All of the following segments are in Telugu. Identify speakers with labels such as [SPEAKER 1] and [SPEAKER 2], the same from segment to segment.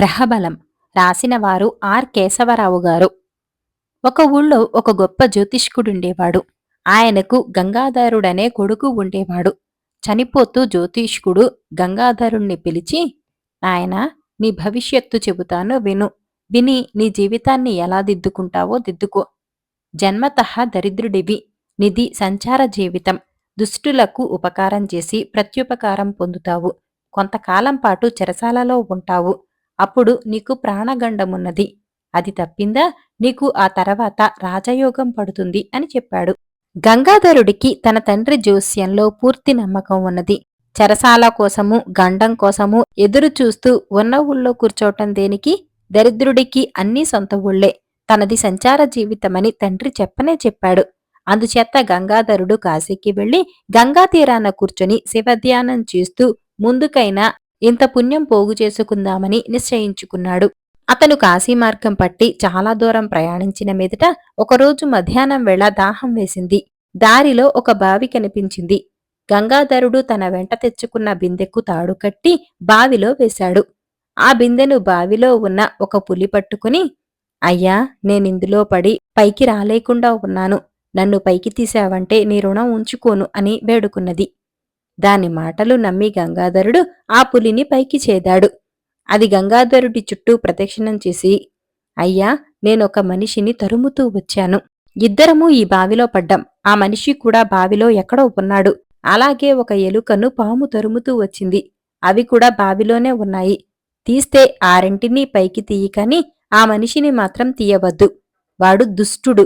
[SPEAKER 1] గ్రహబలం రాసినవారు ఆర్. కేశవరావు గారు. ఒక ఊళ్ళో ఒక గొప్ప జ్యోతిష్కుడుండేవాడు. ఆయనకు గంగాధరుడనే కొడుకు ఉండేవాడు. చనిపోతూ జ్యోతిష్కుడు గంగాధరుణ్ణి పిలిచి నాయనా నీ భవిష్యత్తు చెబుతాను విను. విని నీ జీవితాన్ని ఎలా దిద్దుకుంటావో దిద్దుకో. జన్మతః దరిద్రుడివి. నిధి సంచార జీవితం. దుష్టులకు ఉపకారం చేసి ప్రత్యుపకారం పొందుతావు. కొంతకాలం పాటు చెరసాలలో ఉంటావు. అప్పుడు నీకు ప్రాణగండమున్నది. అది తప్పిందా? నీకు ఆ తర్వాత రాజయోగం పడుతుంది అని చెప్పాడు. గంగాధరుడికి తన తండ్రి జోస్యంలో పూర్తి నమ్మకం ఉన్నది. చరసాల కోసము గండం కోసము ఎదురు చూస్తూ ఉన్న ఊళ్ళో కూర్చోవటం దేనికి? దరిద్రుడికి అన్నీ సొంత ఊళ్ళే. తనది సంచార జీవితమని తండ్రి చెప్పనే చెప్పాడు. అందుచేత గంగాధరుడు కాశీకి వెళ్ళి గంగా తీరాన కూర్చొని శివధ్యానం చేస్తూ ముందుకైనా ఇంత పుణ్యం పోగు చేసుకుందామని నిశ్చయించుకున్నాడు. అతను కాశీ మార్గం పట్టి చాలా దూరం ప్రయాణించిన మీదట ఒకరోజు మధ్యాహ్నం వేళ దాహం వేసింది. దారిలో ఒక బావి కనిపించింది. గంగాధరుడు తన వెంట తెచ్చుకున్న బిందెకు తాడు కట్టి బావిలో వేశాడు. ఆ బిందెను బావిలో ఉన్న ఒక పులి పట్టుకుని అయ్యా నేనిందులో పడి పైకి రాలేకుండా ఉన్నాను. నన్ను పైకి తీశావంటే నీ రుణం ఉంచుకోను అని వేడుకున్నది. దాని మాటలు నమ్మి గంగాధరుడు ఆ పులిని పైకి చేదాడు. అది గంగాధరుడి చుట్టూ ప్రదక్షిణం చేసి అయ్యా నేనొక మనిషిని తరుముతూ వచ్చాను. ఇద్దరము ఈ బావిలో పడ్డాం. ఆ మనిషి కూడా బావిలో ఎక్కడో ఉన్నాడు. అలాగే ఒక ఎలుకను పాము తరుముతూ వచ్చింది. అవి కూడా బావిలోనే ఉన్నాయి. తీస్తే ఆ రెంటినీ పైకి తీయకని ఆ మనిషిని మాత్రం తీయవద్దు. వాడు దుష్టుడు.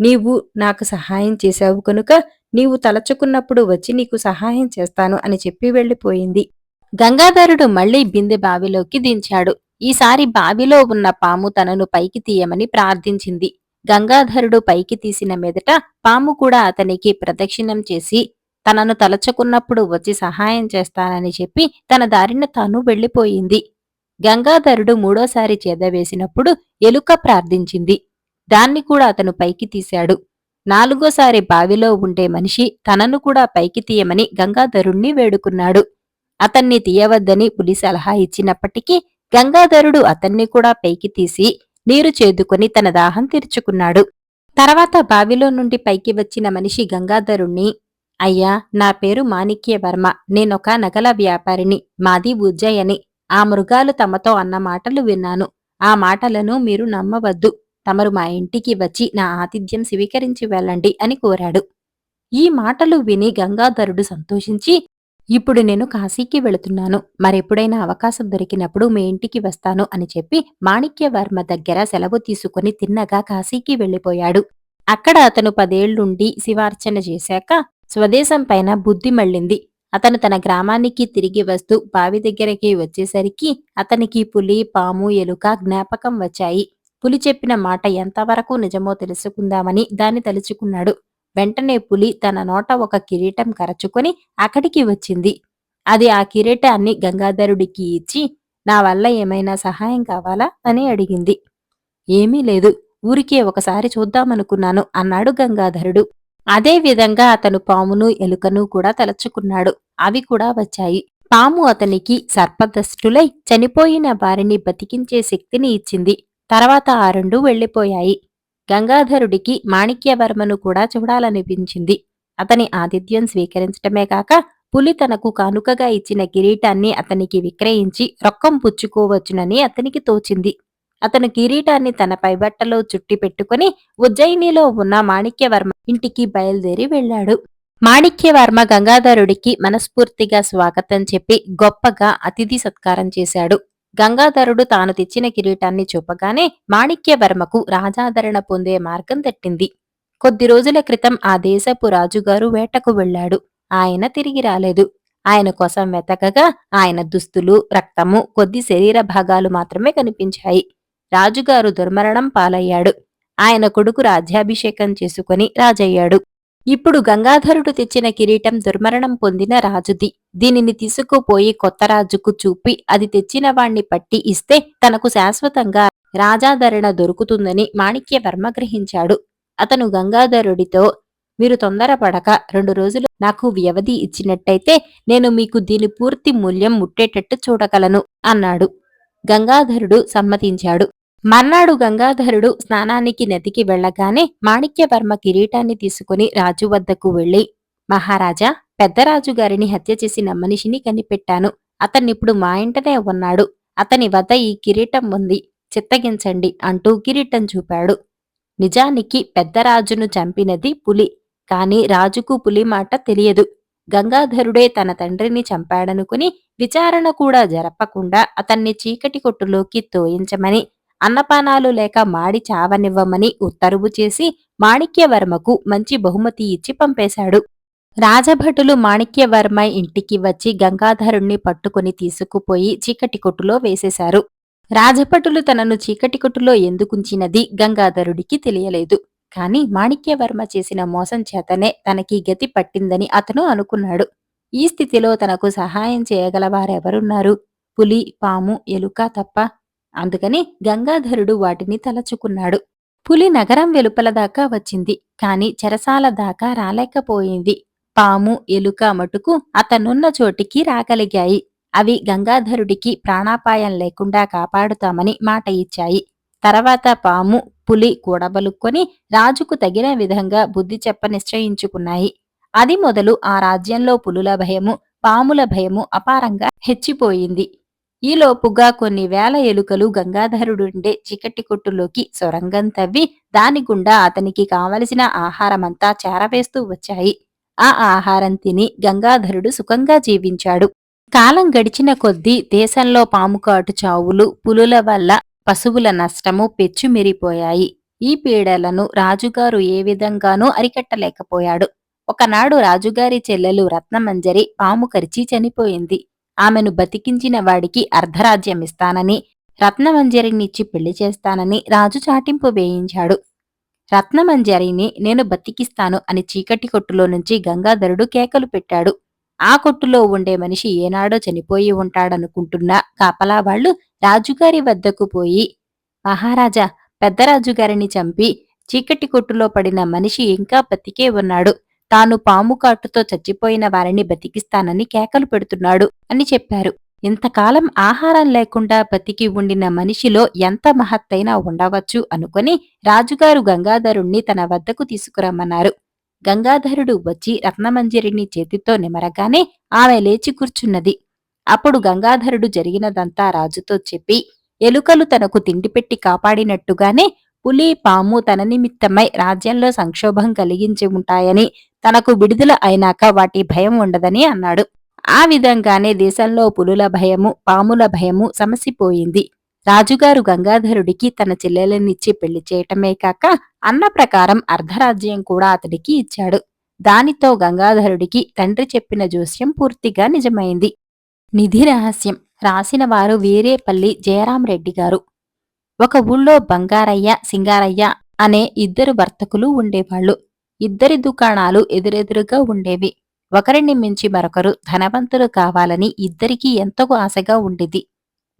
[SPEAKER 1] నీవు నాకు సహాయం చేశావు కనుక నీవు తలచుకున్నప్పుడు వచ్చి నీకు సహాయం చేస్తాను అని చెప్పి వెళ్ళిపోయింది. గంగాధరుడు మళ్ళీ బిందె బావిలోకి దించాడు. ఈసారి బావిలో ఉన్న పాము తనను పైకి తీయమని ప్రార్థించింది. గంగాధరుడు పైకి తీసిన మీదట పాము కూడా అతనికి ప్రదక్షిణం చేసి తనను తలచుకున్నప్పుడు వచ్చి సహాయం చేస్తానని చెప్పి తన దారిన తాను వెళ్ళిపోయింది. గంగాధరుడు మూడోసారి చేదవేసినప్పుడు ఎలుక ప్రార్థించింది. దాన్ని కూడా అతను పైకి తీశాడు. నాలుగోసారి బావిలో ఉండే మనిషి తనను కూడా పైకి తీయమని గంగాధరుణ్ణి వేడుకున్నాడు. అతన్ని తీయవద్దని పులి సలహా ఇచ్చినప్పటికీ గంగాధరుడు అతన్ని కూడా పైకి తీసి నీరు చేదుకుని తన దాహం తీర్చుకున్నాడు. తర్వాత బావిలో నుండి పైకి వచ్చిన మనిషి గంగాధరుణ్ణి అయ్యా నా పేరు మాణిక్యవర్మ. నేనొక నగల వ్యాపారిని. మాది ఉజ్జయని. ఆ మృగాలు తమతో అన్న మాటలు విన్నాను. ఆ మాటలను మీరు నమ్మవద్దు. తమరు మా ఇంటికి వచ్చి నా ఆతిథ్యం స్వీకరించి వెళ్ళండి అని కోరాడు. ఈ మాటలు విని గంగాధరుడు సంతోషించి ఇప్పుడు నేను కాశీకి వెళుతున్నాను. మరెప్పుడైనా అవకాశం దొరికినప్పుడు మీ ఇంటికి వస్తాను అని చెప్పి మాణిక్యవర్మ దగ్గర సెలవు తీసుకుని తిన్నగా కాశీకి వెళ్ళిపోయాడు. అక్కడ అతను పదేళ్ళుండి శివార్చన చేశాక స్వదేశం పైన బుద్ధి మళ్ళింది. అతను తన గ్రామానికి తిరిగి వస్తూ బావి దగ్గరికి వచ్చేసరికి అతనికి పులి పాము ఎలుక జ్ఞాపకం వచ్చాయి. పులి చెప్పిన మాట ఎంతవరకు నిజమో తెలుసుకుందామని దాన్ని తలుచుకున్నాడు. వెంటనే పులి తన నోట ఒక కిరీటం కరచుకొని అక్కడికి వచ్చింది. అది ఆ కిరీటాన్ని గంగాధరుడికి ఇచ్చి నా వల్ల ఏమైనా సహాయం కావాలా? అని అడిగింది. ఏమీ లేదు. ఊరికే ఒకసారి చూద్దామనుకున్నాను అన్నాడు గంగాధరుడు. అదే విధంగా అతను పామును ఎలుకను కూడా తలచుకున్నాడు. అవి కూడా వచ్చాయి. పాము అతనికి సర్పదష్టులై చనిపోయిన వారిని బతికించే శక్తిని ఇచ్చింది. తర్వాత ఆ రెండు వెళ్ళిపోయాయి గంగాధరుడికి మాణిక్యవర్మను కూడా చూడాలనిపించింది. అతని ఆతిథ్యం స్వీకరించటమే కాక పులి తనకు కానుకగా ఇచ్చిన కిరీటాన్ని అతనికి విక్రయించి రొక్కం పుచ్చుకోవచ్చునని అతనికి తోచింది. అతను కిరీటాన్ని తన పైబట్టలో చుట్టి పెట్టుకుని ఉజ్జయినిలో ఉన్న మాణిక్యవర్మ ఇంటికి బయలుదేరి వెళ్ళాడు మాణిక్యవర్మ గంగాధరుడికి మనస్ఫూర్తిగా స్వాగతం చెప్పి గొప్పగా అతిథి సత్కారం చేశాడు. గంగాధరుడు తాను తెచ్చిన కిరీటాన్ని చూపగానే మాణిక్యవర్మకు రాజాదరణ పొందే మార్గం తట్టింది కొద్ది రోజుల క్రితం ఆ దేశపు రాజుగారు వేటకు వెళ్ళాడు ఆయన తిరిగి రాలేదు. ఆయన కోసం వెతకగా ఆయన దుస్తులు రక్తము కొద్ది శరీర భాగాలు మాత్రమే కనిపించాయి. రాజుగారు దుర్మరణం పాలయ్యాడు. ఆయన కొడుకు రాజ్యాభిషేకం చేసుకుని రాజయ్యాడు. ఇప్పుడు గంగాధరుడు తెచ్చిన కిరీటం దుర్మరణం పొందిన రాజుది. దీనిని తీసుకుపోయి కొత్త రాజుకు చూపి అది తెచ్చిన వాణ్ణి పట్టి ఇస్తే తనకు శాశ్వతంగా రాజాధరణ దొరుకుతుందని మాణిక్యవర్మ గ్రహించాడు. అతను గంగాధరుడితో మీరు తొందరపడక రెండు రోజులు నాకు వ్యవధి ఇచ్చినట్టయితే నేను మీకు దీని పూర్తి మూల్యం ముట్టేటట్టు చూడగలను అన్నాడు. గంగాధరుడు సమ్మతించాడు. మర్నాడు గంగాధరుడు స్నానానికి నదికి వెళ్ళగానే మాణిక్యవర్మ కిరీటాన్ని తీసుకుని రాజు వద్దకు వెళ్ళి మహారాజా పెద్దరాజు గారిని హత్య చేసిన మనిషిని కనిపెట్టాను. అతన్నిప్పుడు మా ఇంటనే ఉన్నాడు. అతని వద్ద ఈ కిరీటం ఉంది. చిత్తగించండి అంటూ కిరీటం చూపాడు. నిజానికి పెద్దరాజును చంపినది పులి కాని రాజుకు పులి మాట తెలియదు. గంగాధరుడే తన తండ్రిని చంపాడనుకుని విచారణ కూడా జరపకుండా అతన్ని చీకటి కొట్టులోకి తోయించమని అన్నపానాలు లేక మాడి చావనివ్వమని ఉత్తర్వు చేసి మాణిక్యవర్మకు మంచి బహుమతి ఇచ్చి పంపేశాడు. రాజభటులు మాణిక్యవర్మ ఇంటికి వచ్చి గంగాధరుణ్ణి పట్టుకుని తీసుకుపోయి చీకటి కొట్టులో వేసేశారు. రాజభటులు తనను చీకటి కొట్టులో ఎందుకుంచినది గంగాధరుడికి తెలియలేదు. కాని మాణిక్యవర్మ చేసిన మోసం చేతనే తనకి గతి పట్టిందని అతను అనుకున్నాడు. ఈ స్థితిలో తనకు సహాయం చేయగలవారెవరున్నారు? పులి పాము ఎలుక తప్ప అందుకని గంగాధరుడు వాటిని తలచుకున్నాడు. పులి నగరం వెలుపల దాకా వచ్చింది. కాని చెరసాల దాకా రాలేకపోయింది. పాము ఎలుక మటుకు అతనున్న చోటికి రాగలిగాయి. అవి గంగాధరుడికి ప్రాణాపాయం లేకుండా కాపాడుతామని మాట ఇచ్చాయి. తర్వాత పాము పులి కూడబలుక్కొని రాజుకు తగిన విధంగా బుద్ధి చెప్ప నిశ్చయించుకున్నాయి. అది మొదలు ఆ రాజ్యంలో పులుల భయము పాముల భయము అపారంగా హెచ్చిపోయింది. ఈలోపుగా కొన్ని వేల ఎలుకలు గంగాధరుడుండే చీకటి కొట్టులోకి సొరంగం తవ్వి దాని గుండా అతనికి కావలసిన ఆహారమంతా చేరవేస్తూ వచ్చాయి. ఆ ఆహారం తిని గంగాధరుడు సుఖంగా జీవించాడు. కాలం గడిచిన కొద్దీ దేశంలో పాముకాటు చావులు పులుల వల్ల పశువుల నష్టము పెచ్చుమిరిపోయాయి. ఈ పీడలను రాజుగారు ఏ విధంగానూ అరికట్టలేకపోయాడు. ఒకనాడు రాజుగారి చెల్లెలు రత్నమంజరి పాము కరిచి చనిపోయింది. ఆమెను బతికించిన వాడికి అర్ధరాజ్యమిస్తానని రత్నమంజరినిచ్చి పెళ్ళి చేస్తానని రాజు చాటింపు వేయించాడు. రత్నమంజరిని నేను బతికిస్తాను అని చీకటి కొట్టులో నుంచి గంగాధరుడు కేకలు పెట్టాడు. ఆ కొట్టులో ఉండే మనిషి ఏనాడో చనిపోయి ఉంటాడనుకుంటున్న కాపలా వాళ్ళు రాజుగారి వద్దకు పోయి మహారాజా పెద్దరాజుగారిని చంపి చీకటి కొట్టులో పడిన మనిషి ఇంకా బతికే ఉన్నాడు. తాను పాము కాటుతో చచ్చిపోయిన వారిని బతికిస్తానని కేకలు పెడుతున్నాడు అని చెప్పారు. ఇంతకాలం ఆహారం లేకుండా బతికి ఉండిన మనిషిలో ఎంత మహత్తైనా ఉండవచ్చు అనుకుని రాజుగారు గంగాధరుణ్ణి తన వద్దకు తీసుకురమ్మన్నారు. గంగాధరుడు వచ్చి రత్నమంజరిని చేతితో నిమరగానే ఆమె లేచి కూర్చున్నది. అప్పుడు గంగాధరుడు జరిగినదంతా రాజుతో చెప్పి ఎలుకలు తనకు తిండిపెట్టి కాపాడినట్టుగానే పులి పాము తన నిమిత్తమై రాజ్యంలో సంక్షోభం కలిగించి ఉంటాయని తనకు విడుదల అయినాక వాటి భయం ఉండదని అన్నాడు. ఆ విధంగానే దేశంలో పులుల భయము పాముల భయము సమసిపోయింది. రాజుగారు గంగాధరుడికి తన చెల్లెలనిచ్చి పెళ్ళి చేయటమే కాక అన్న ప్రకారం అర్ధరాజ్యం కూడా అతడికి ఇచ్చాడు. దానితో గంగాధరుడికి తండ్రి చెప్పిన జోస్యం పూర్తిగా నిజమైంది. నిధి రహస్యం. రాసిన వారు వీరేపల్లి జయరామరెడ్డి గారు. ఒక ఊళ్ళో బంగారయ్య సింగారయ్య అనే ఇద్దరు వర్తకులు ఉండేవాళ్ళు ఇద్దరి దుకాణాలు ఎదురెదురుగా ఉండేవి. ఒకరిని మించి మరొకరు ధనవంతులు కావాలని ఇద్దరికీ ఎంతో ఆశగా ఉండేది.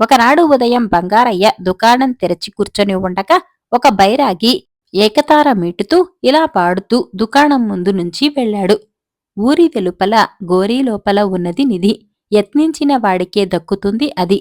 [SPEAKER 1] ఒకనాడు ఉదయం బంగారయ్య దుకాణం తెరచి కూర్చొని ఉండగా ఒక బైరాగి ఏకతార మీటుతూ ఇలా పాడుతూ దుకాణం ముందు నుంచి వెళ్ళాడు. ఊరి వెలుపల గోరీ లోపల ఉన్నది నిధి. యత్నించిన వాడికే దక్కుతుంది అది.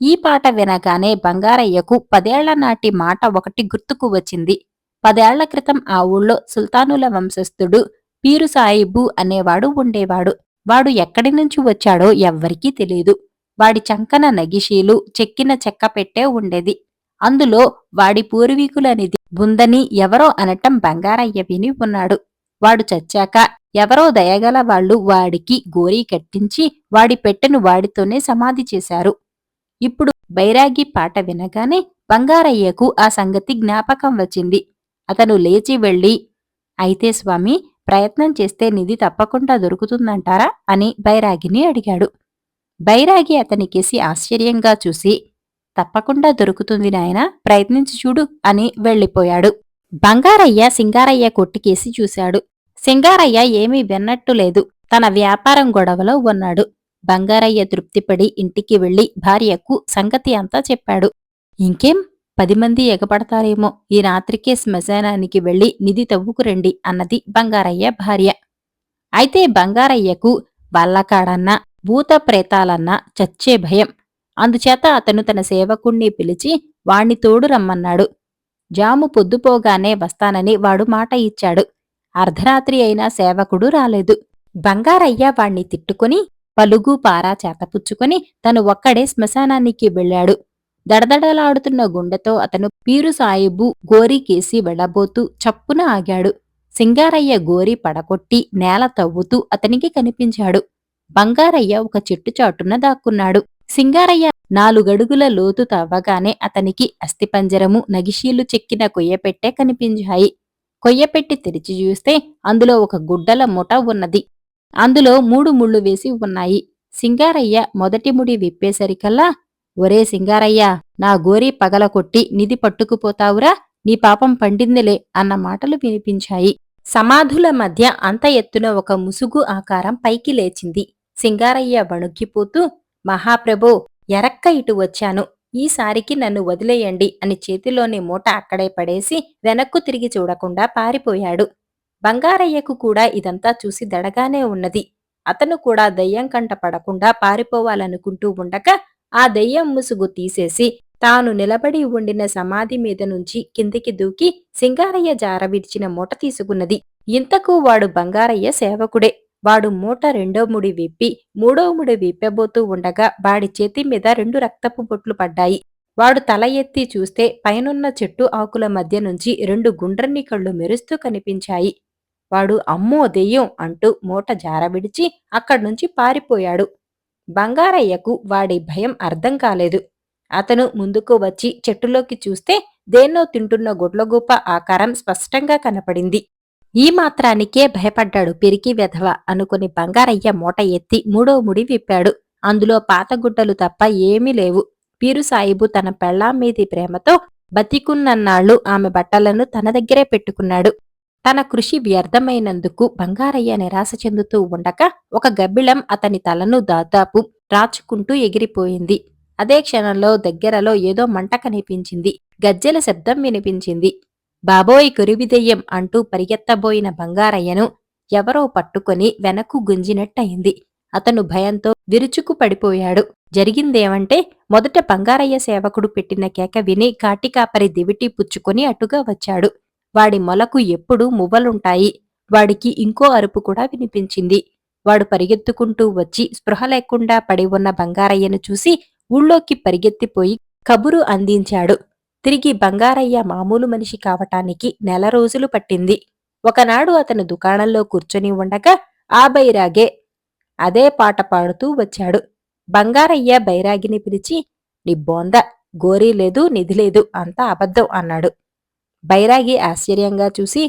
[SPEAKER 1] ఈ పాట వినగానే బంగారయ్యకు పదేళ్ళ నాటి మాట ఒకటి గుర్తుకు వచ్చింది. పదేళ్ళ క్రితం ఆ ఊళ్ళో సుల్తానుల వంశస్థుడు పీరు సాయిబు అనేవాడు ఉండేవాడు. వాడు ఎక్కడి నుంచి వచ్చాడో ఎవ్వరికీ తెలియదు వాడి చంకన నగిషీలు చెక్కిన చెక్క పెట్టే ఉండేది. అందులో వాడి పూర్వీకులనిది బుందని ఎవరో అనటం బంగారయ్య విని ఉన్నాడు. వాడు చచ్చాక ఎవరో దయగల వాళ్ళు వాడికి గోరీ కట్టించి వాడి పెట్టెను వాడితోనే సమాధి చేశారు. ఇప్పుడు బైరాగి పాట వినగానే బంగారయ్యకు ఆ సంగతి జ్ఞాపకం వచ్చింది. అతను లేచి వెళ్ళి అయితే స్వామి ప్రయత్నం చేస్తే నిధి తప్పకుండా దొరుకుతుందంటారా? అని బైరాగిని అడిగాడు. బైరాగి అతనికేసి ఆశ్చర్యంగా చూసి తప్పకుండా దొరుకుతుంది నాయన ప్రయత్నించి చూడు అని వెళ్ళిపోయాడు. బంగారయ్య సింగారయ్య కొట్టికేసి చూశాడు. సింగారయ్య ఏమీ విన్నట్టు లేదు. తన వ్యాపారం గొడవలో ఉన్నాడు. బంగారయ్య తృప్తిపడి ఇంటికి వెళ్ళి భార్యకు సంగతి అంతా చెప్పాడు. ఇంకేం? పది మంది ఎగపడతారేమో ఈ రాత్రికే శ్మశానానికి వెళ్ళి నిధి తవ్వుకు రండి అన్నది బంగారయ్య భార్య. అయితే బంగారయ్యకు వల్లకాడన్నా భూత ప్రేతాలన్నా చచ్చే భయం. అందుచేత అతను తన సేవకుణ్ణి పిలిచి వాణ్ణి తోడు రమ్మన్నాడు. జాము పొద్దుపోగానే వస్తానని వాడు మాట ఇచ్చాడు. అర్ధరాత్రి అయినా సేవకుడు రాలేదు. బంగారయ్య వాణ్ణి తిట్టుకుని పలుగు పారా చేతపుచ్చుకొని తను ఒక్కడే శ్మశానానికి వెళ్ళాడు. దడదడలాడుతున్న గుండెతో అతను పీరు సాయిబు గోరీకేసి వెళ్ళబోతూ చప్పున ఆగాడు. సింగారయ్య గోరి పడకొట్టి నేల తవ్వుతూ అతనికి కనిపించాడు. బంగారయ్య ఒక చెట్టు చాటున దాక్కున్నాడు. సింగారయ్య నాలుగడుగుల లోతు తవ్వగానే అతనికి అస్థిపంజరము నగిషీలు చెక్కిన కొయ్యపెట్టె కనిపించాయి. కొయ్యపెట్టి తెరిచి చూస్తే అందులో ఒక గుడ్డల ముఠ ఉన్నది. అందులో మూడు ముళ్ళు వేసి ఉన్నాయి. సింగారయ్య మొదటి ముడి విప్పేసరికల్లా ఒరే సింగారయ్య నా గోరి పగల కొట్టి నిధి పట్టుకుపోతావురా నీ పాపం పండిందిలే అన్న మాటలు వినిపించాయి. సమాధుల మధ్య అంత ఎత్తున ఒక ముసుగు ఆకారం పైకి లేచింది. సింగారయ్య వణుక్కిపోతూ మహాప్రభో ఎరక్క ఇటు వచ్చాను. ఈసారికి నన్ను వదిలేయండి అని చేతిలోని మూట అక్కడే పడేసి వెనక్కు తిరిగి చూడకుండా పారిపోయాడు. బంగారయ్యకు కూడా ఇదంతా చూసి దడగానే ఉన్నది. అతను కూడా దయ్యం కంట పడకుండా పారిపోవాలనుకుంటూ ఉండగా ఆ దెయ్యం ముసుగు తీసేసి తాను నిలబడి ఉండిన సమాధి మీద నుంచి కిందికి దూకి సింగారయ్య జార విడిచిన మూట తీసుకున్నది. ఇంతకు వాడు బంగారయ్య సేవకుడే. వాడు మూట రెండో ముడి విప్పి మూడో ముడి విప్పబోతూ ఉండగా వాడి చేతి మీద రెండు రక్తపు బొట్లు పడ్డాయి. వాడు తల ఎత్తి చూస్తే పైనున్న చెట్టు ఆకుల మధ్య నుంచి రెండు గుండ్రని కళ్ళు మెరుస్తూ కనిపించాయి. వాడు అమ్మో దెయ్యం అంటూ మూట జారవిడిచి అక్కడ్నుంచి పారిపోయాడు. బంగారయ్యకు వాడి భయం అర్థం కాలేదు. అతను ముందుకు వచ్చి చెట్టులోకి చూస్తే దేన్నో తింటున్న గుడ్లగూప ఆకారం స్పష్టంగా కనపడింది. ఈ మాత్రానికే భయపడ్డాడు పిరికి వెధవ అనుకుని బంగారయ్య మూట ఎత్తి మూడో ముడి విప్పాడు. అందులో పాత గుడ్డలు తప్ప ఏమీ లేవు. పీరుసాయిబు తన పెళ్ళాం మీది ప్రేమతో బతికున్నన్నాళ్ళు ఆమె బట్టలను తన దగ్గరే పెట్టుకున్నాడు. తన కృషి వ్యర్థమైనందుకు బంగారయ్య నిరాశ చెందుతూ ఉండక ఒక గబ్బిళం అతని తలను దాదాపు రాచుకుంటూ ఎగిరిపోయింది. అదే క్షణంలో దగ్గరలో ఏదో మంట కనిపించింది. గజ్జెల శబ్దం వినిపించింది. బాబోయ్ కురివిదెయ్యం అంటూ పరిగెత్తబోయిన బంగారయ్యను ఎవరో పట్టుకొని వెనక్కు గుంజినట్టయింది. అతను భయంతో విరుచుకు పడిపోయాడు. జరిగిందేమంటే మొదట బంగారయ్య సేవకుడు పెట్టిన కేక విని కాటికాపరి దివిటి పుచ్చుకొని అటుగా వచ్చాడు. వాడి మొలకు ఎప్పుడూ మువ్వలుంటాయి. వాడికి ఇంకో అరుపు కూడా వినిపించింది. వాడు పరిగెత్తుకుంటూ వచ్చి స్పృహ లేకుండా పడి ఉన్న బంగారయ్యను చూసి ఊళ్ళోకి పరిగెత్తిపోయి కబురు అందించాడు. తిరిగి బంగారయ్య మామూలు మనిషి కావటానికి నెల రోజులు పట్టింది. ఒకనాడు అతను దుకాణంలో కూర్చొని ఉండగా ఆ బైరాగే అదే పాట పాడుతూ వచ్చాడు. బంగారయ్య బైరాగిని పిలిచి నీ బోంద గోరీ లేదు నిధి లేదు అంతా అబద్ధం అన్నాడు. బైరాగి ఆశ్చర్యంగా చూసి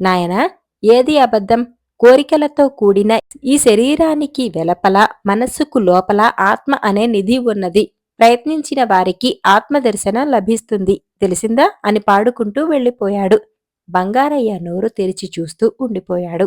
[SPEAKER 1] నాయనా ఏది అబద్ధం? కోరికలతో కూడిన ఈ శరీరానికి వెలపల మనస్సుకు లోపల ఆత్మ అనే నిధి ఉన్నది. ప్రయత్నించిన వారికి ఆత్మదర్శనం లభిస్తుంది. తెలిసిందా? అని పాడుకుంటూ వెళ్ళిపోయాడు. బంగారయ్య నోరు తెరిచి చూస్తూ ఉండిపోయాడు.